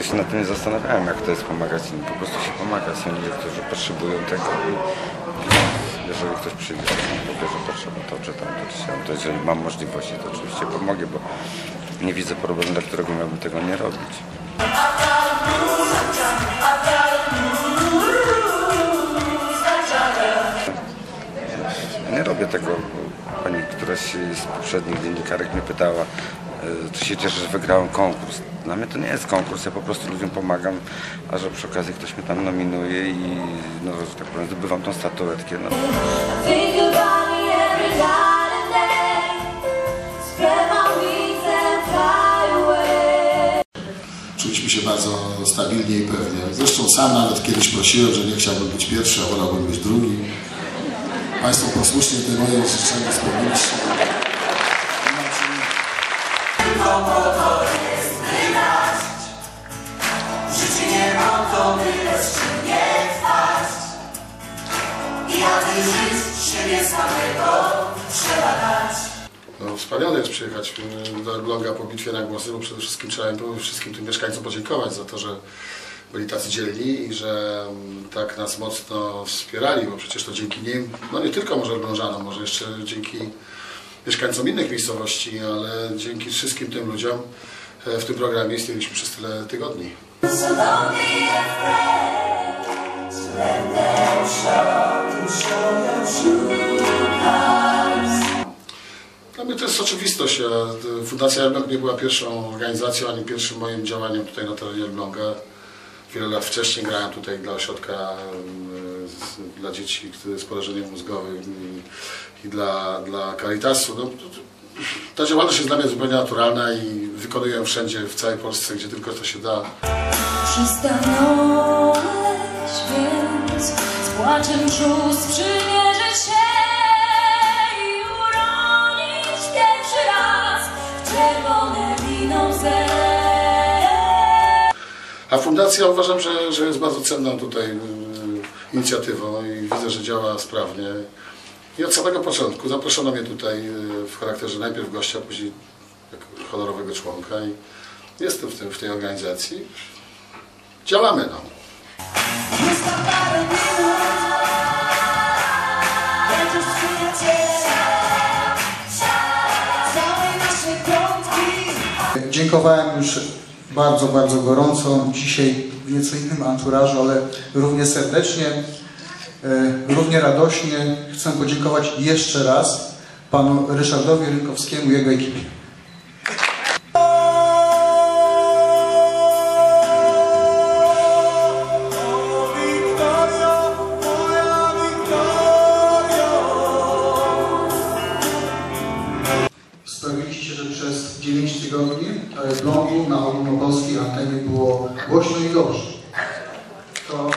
gdzieś się nad tym nie zastanawiałem, jak to jest pomagać innym. Po prostu się pomaga. Są ludzie, którzy potrzebują tego i jeżeli ktoś przyjdzie, to powie, że potrzeba to czy tam, to czy siam, to jeżeli mam możliwości, to oczywiście pomogę, bo nie widzę problemu, dla którego miałbym tego nie robić. Nie robię tego. Pani któraś z poprzednich dziennikarek mnie pytała, e, czy się cieszę, że wygrałem konkurs. Dla mnie to nie jest konkurs, ja po prostu ludziom pomagam, a że przy okazji ktoś mnie tam nominuje i no, że tak powiem, zdobywam tą statuetkę. No. Czuliśmy się bardzo stabilnie i pewnie. Zresztą sam nawet kiedyś prosiłem, że nie chciałbym być pierwszy, a wolałbym być drugi. Państwo posłusznie te moje życzenia spełniliście. No, wspaniale jest przyjechać y, do Elbląga po bitwie na głosy, bo przede wszystkim trzeba im wszystkim tym mieszkańcom podziękować za to, że byli tacy dzielni i że mm, tak nas mocno wspierali, bo przecież to dzięki nim, no nie tylko może Elblążanom, może jeszcze dzięki mieszkańcom innych miejscowości, ale dzięki wszystkim tym ludziom e, w tym programie istnieliśmy przez tyle tygodni. So Dla mnie to jest oczywistość. Ja- Fundacja Elbląg nie była pierwszą organizacją, ani pierwszym moim działaniem tutaj na terenie Elbląga. Wiele lat wcześniej grałem tutaj dla ośrodka z, dla dzieci z porażeniem mózgowym i, i dla, dla Caritasu. No, ta działalność jest dla mnie zupełnie naturalna i wykonuję ją wszędzie, w całej Polsce, gdzie tylko to się da. Przystanąłeś więc z płaczem czuł A fundacja uważam, że, że jest bardzo cenną tutaj y, inicjatywą i widzę, że działa sprawnie. I od samego początku zaproszono mnie tutaj y, w charakterze najpierw gościa, później honorowego członka i jestem w, tym, w tej organizacji. Działamy no. Dziękowałem już bardzo, bardzo gorąco. Dzisiaj w nieco innym anturażu, ale równie serdecznie, e, równie radośnie chcę podziękować jeszcze raz panu Ryszardowi Rynkowskiemu i jego ekipie. Na ogólnopolskiej antenie było głośno i dobrze. To